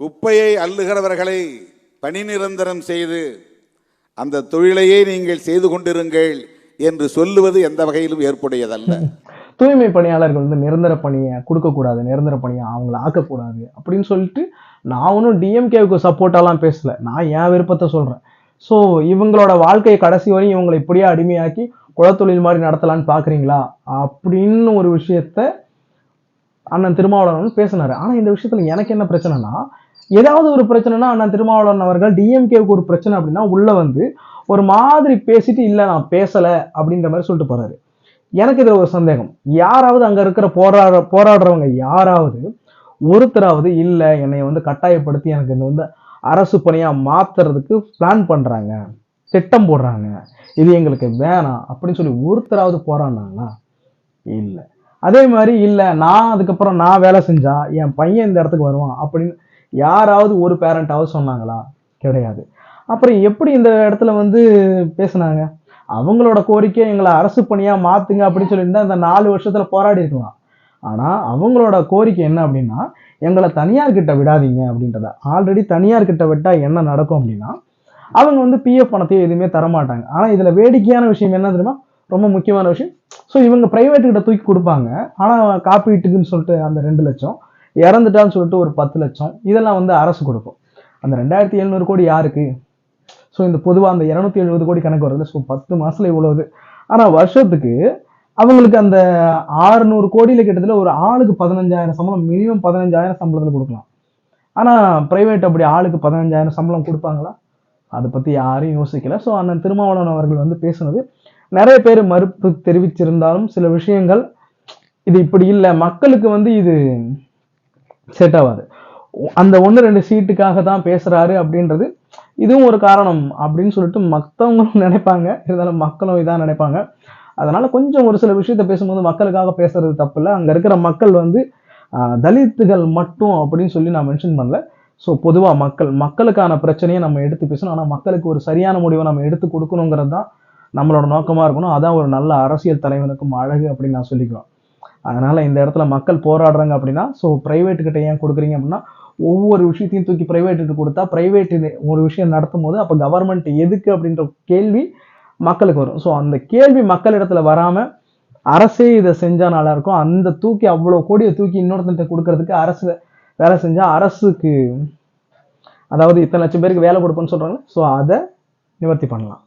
குப்பையை அள்ளுகிறவர்களை பணி நிரந்தரம் செய்து அந்த தொழிலையே நீங்கள் செய்து கொண்டிருங்கள் என்று சொல்லுவது எந்த வகையிலும் ஏற்புடையதல்ல. தூய்மை பணியாளர்கள் வந்து நிரந்தர பணியை கொடுக்கக்கூடாது நிரந்தர பணியை அவங்கள ஆக்கக்கூடாது அப்படின்னு சொல்லிட்டு நான் ஒன்றும் டிஎம்கேவுக்கு சப்போர்ட்டாலாம் பேசல. நான் என் விருப்பத்தை சொல்கிறேன் ஸோ இவங்களோட வாழ்க்கையை கடைசி வரையும் இவங்களை இப்படியே அடிமையாக்கி குலத்தொழில் மாதிரி நடத்தலான்னு பார்க்குறீங்களா? அப்படின்னு ஒரு விஷயத்த அண்ணன் திருமாவளவன் பேசினாரு. ஆனால் இந்த விஷயத்தில் எனக்கு என்ன பிரச்சனைனா ஏதாவது ஒரு பிரச்சனைனா அண்ணன் திருமாவளவன் அவர்கள் டிஎம்கேவுக்கு ஒரு பிரச்சனை அப்படின்னா உள்ள வந்து ஒரு மாதிரி பேசிட்டு இல்லை நான் பேசலை அப்படின்ற மாதிரி சொல்லிட்டு போறாரு. எனக்கு இதில் ஒரு சந்தேகம். யாராவது அங்கே இருக்கிற போராட போராடுறவங்க யாராவது ஒருத்தராவது இல்லை என்னை வந்து கட்டாயப்படுத்தி எனக்கு இந்த வந்து அரசு பணியாக மாற்றுறதுக்கு பிளான் பண்ணுறாங்க திட்டம் போடுறாங்க இது எங்களுக்கு வேணாம் அப்படின்னு சொல்லி ஒருத்தராவது போராடினாங்களா? இல்லை. அதே மாதிரி இல்லை நான் அதுக்கப்புறம் நான் வேலை செஞ்சா என் பையன் இந்த இடத்துக்கு வருவான் அப்படின்னு யாராவது ஒரு பேரண்ட்டாவது சொன்னாங்களா? கிடையாது. அப்புறம் எப்படி இந்த இடத்துல வந்து பேசுனாங்க? அவங்களோட கோரிக்கை எங்களை அரசு பணியாக மாற்றுங்க அப்படின்னு சொல்லியிருந்தா இந்த நாலு வருஷத்தில் போராடி இருக்கலாம். ஆனால் அவங்களோட கோரிக்கை என்ன அப்படின்னா எங்களை தனியார் கிட்ட விடாதீங்க அப்படின்றத. ஆல்ரெடி தனியார் கிட்ட விட்டால் என்ன நடக்கும் அப்படின்னா அவங்க வந்து பிஎஃப் பணத்தையும் எதுவுமே தரமாட்டாங்க. ஆனால் இதில் வேடிக்கையான விஷயம் என்ன தெரியுமா? ரொம்ப முக்கியமான விஷயம். ஸோ இவங்க பிரைவேட் கிட்ட தூக்கி கொடுப்பாங்க. ஆனால் காப்பீட்டுக்குன்னு சொல்லிட்டு அந்த ரெண்டு லட்சம் இறந்துட்டான்னு சொல்லிட்டு ஒரு பத்து லட்சம் இதெல்லாம் வந்து அரசு கொடுக்கும். அந்த ரெண்டாயிரத்தி எழுநூறு கோடி யாருக்கு? ஸோ இந்த பொதுவாக அந்த இரநூத்தி எழுபது கோடி கணக்கு வருது ஸோ பத்து மாதத்தில் இவ்வளவு ஆனால் வருஷத்துக்கு அவங்களுக்கு அந்த ஆறுநூறு கோடியில் கிட்டத்தட்ட ஒரு ஆளுக்கு பதினஞ்சாயிரம் சம்பளம் மினிமம் பதினஞ்சாயிரம் சம்பளத்தில் கொடுக்கலாம். ஆனால் ப்ரைவேட் அப்படி ஆளுக்கு பதினஞ்சாயிரம் சம்பளம் கொடுப்பாங்களா? அதை பற்றி யாரும் யோசிக்கல. ஸோ அண்ணன் திருமாவளவன் அவர்கள் வந்து பேசுனது நிறைய பேர் மறுப்பு தெரிவிச்சிருந்தாலும் சில விஷயங்கள் இது இப்படி இல்லை. மக்களுக்கு வந்து இது செட் ஆகாது. அந்த ஒன்று ரெண்டு சீட்டுக்காக தான் பேசுகிறாரு அப்படின்றது இதுவும் ஒரு காரணம் அப்படின்னு சொல்லிட்டு மற்றவங்களும் நினைப்பாங்க. இருந்தாலும் மக்களும் இதான் நினைப்பாங்க. அதனால் கொஞ்சம் ஒரு சில விஷயத்த பேசும்போது மக்களுக்காக பேசுறது தப்பு இல்லை. அங்கே இருக்கிற மக்கள் வந்து தலித்துகள் மட்டும் அப்படின்னு சொல்லி நான் மென்ஷன் பண்ணல. ஸோ பொதுவாக மக்கள் மக்களுக்கான பிரச்சனையை நம்ம எடுத்து பேசணும். ஆனால் மக்களுக்கு ஒரு சரியான முடிவை நம்ம எடுத்து கொடுக்கணுங்கிறது தான் நம்மளோட நோக்கமாக இருக்கணும். அதான் ஒரு நல்ல அரசியல் தலைவனுக்கும் அழகு அப்படின்னு நான் சொல்லிக்குவேன் அதனால் இந்த இடத்துல மக்கள் போராடுறாங்க அப்படின்னா ஸோ ப்ரைவேட்டுக்கிட்ட ஏன் கொடுக்குறீங்க அப்படின்னா ஒவ்வொரு விஷயத்தையும் தூக்கி ப்ரைவேட்டுக்கு கொடுத்தா ப்ரைவேட் ஒரு விஷயம் நடத்தும் போது அப்போ கவர்மெண்ட் எதுக்கு அப்படின்ற கேள்வி மக்களுக்கு வரும். ஸோ அந்த கேள்வி மக்களிடத்துல வராமல் அரசே இதை செஞ்சால் நல்லா இருக்கும். அந்த தூக்கி அவ்வளோ கோடியை தூக்கி இன்னொருத்தன்ட்ட கொடுக்கறதுக்கு அரசு வேலை செஞ்சால் அரசுக்கு அதாவது இத்தனை லட்சம் பேருக்கு வேலை கொடுப்போம்னு சொல்கிறாங்க ஸோ அதை நிவர்த்தி பண்ணலாம்.